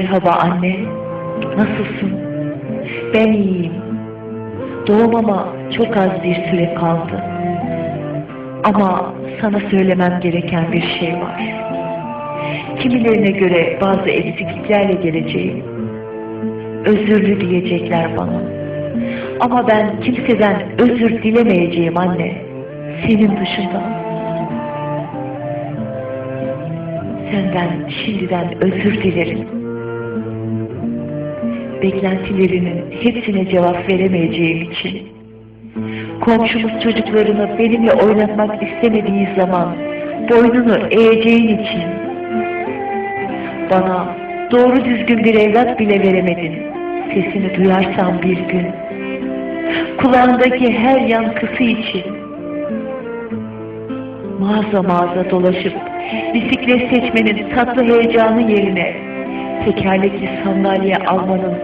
Merhaba anne. Nasılsın? Ben iyiyim. Doğmama çok az bir süre kaldı. Ama sana söylemem gereken bir şey var. Kimilerine göre bazı eksikliklerle geleceğim. Özürlü diyecekler bana. Ama ben kimseden özür dilemeyeceğim anne. Senin dışında. Senden şimdiden özür dilerim. Beklentilerinin hepsine cevap veremeyeceğim için. Komşumuz çocuklarını benimle oynatmak istemediği zaman boynunu eğeceğin için. Bana doğru düzgün bir evlat bile veremedin. Sesini duyarsam bir gün. Kulağındaki her yankısı için. Mağaza mağaza dolaşıp bisiklet seçmenin tatlı heyecanı yerine tekerlekli sandalye almanın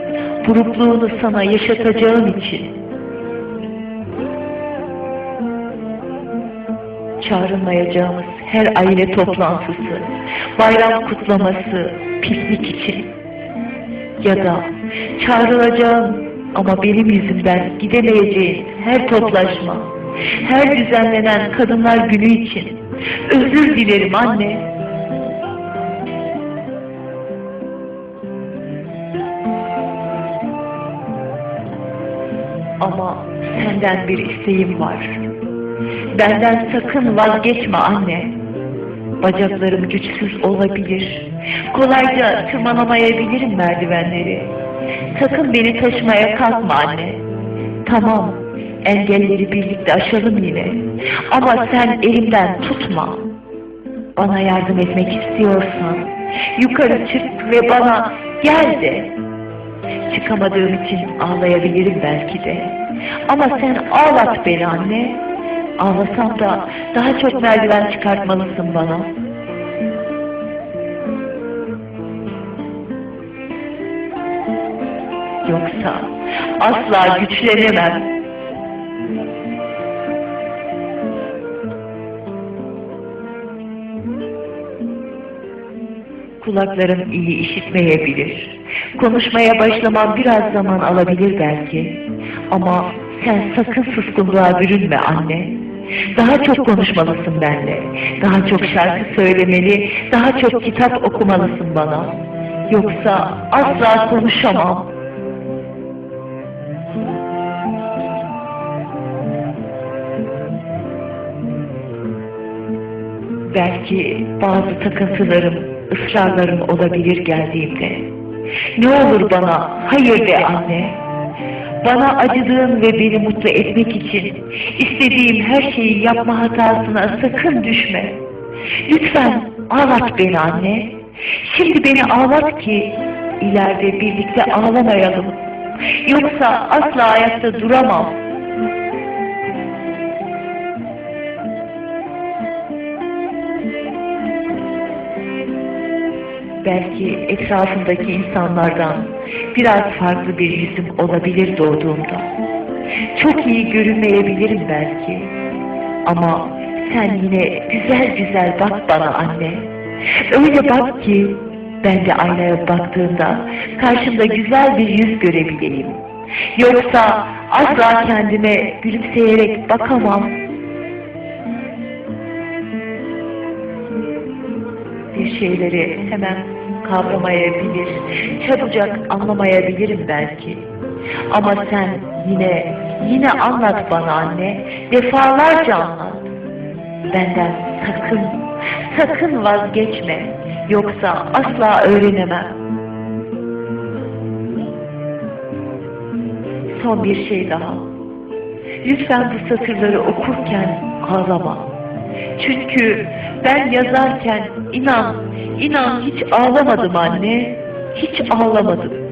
burukluğunu sana yaşatacağım için çağrılmayacağımız her aile toplantısı, bayram kutlaması, piknik için ya da çağrılacağım ama benim yüzümden gidemeyeceğim her toplaşma, her düzenlenen kadınlar günü için özür dilerim anne. Ama senden bir isteğim var. Benden sakın vazgeçme anne. Bacaklarım güçsüz olabilir. Kolayca tırmanamayabilirim merdivenleri. Sakın beni taşımaya kalkma anne. Tamam, engelleri birlikte aşalım yine. Ama sen elimden tutma. Bana yardım etmek istiyorsan yukarı çık ve bana gel de. Çıkamadığım için ağlayabilirim belki de. Ama sen ağlat beni anne. Ağlasam da daha çok merdiven çıkartmalısın bana. Yoksa asla güçlenemem. Kulaklarım iyi işitmeyebilir. Konuşmaya başlamam biraz zaman alabilir belki. Ama sen sakın suskunluğa bürünme anne. Daha çok konuşmalısın benimle. Daha çok şarkı söylemeli, daha çok kitap okumalısın bana. Yoksa asla konuşamam. Belki bazı takıntılarım, ısrarlarım olabilir geldiğimde. Ne olur bana hayır de anne. Bana acıdığın ve beni mutlu etmek için istediğim her şeyi yapma hatasına sakın düşme. Lütfen ağlat beni anne. Şimdi beni ağlat ki ileride birlikte ağlamayalım. Yoksa asla ayakta duramam. Belki etrafındaki insanlardan biraz farklı bir yüzüm olabilir doğduğumda. Çok iyi görünmeyebilirim belki. Ama sen yine güzel güzel bak bana anne. Öyle bak ki ben de aynaya baktığımda karşımda güzel bir yüz görebileyim. Yoksa asla kendime gülümseyerek bakamam. Bir şeyleri hemen kavramayabilir, çabucak anlamayabilirim belki. Ama sen yine, yine anlat bana anne, defalarca anlat. Benden sakın, sakın vazgeçme, yoksa asla öğrenemem. Son bir şey daha. Lütfen bu satırları okurken ağlama. Çünkü ben yazarken inan, inan hiç ağlamadım anne. Hiç ağlamadım.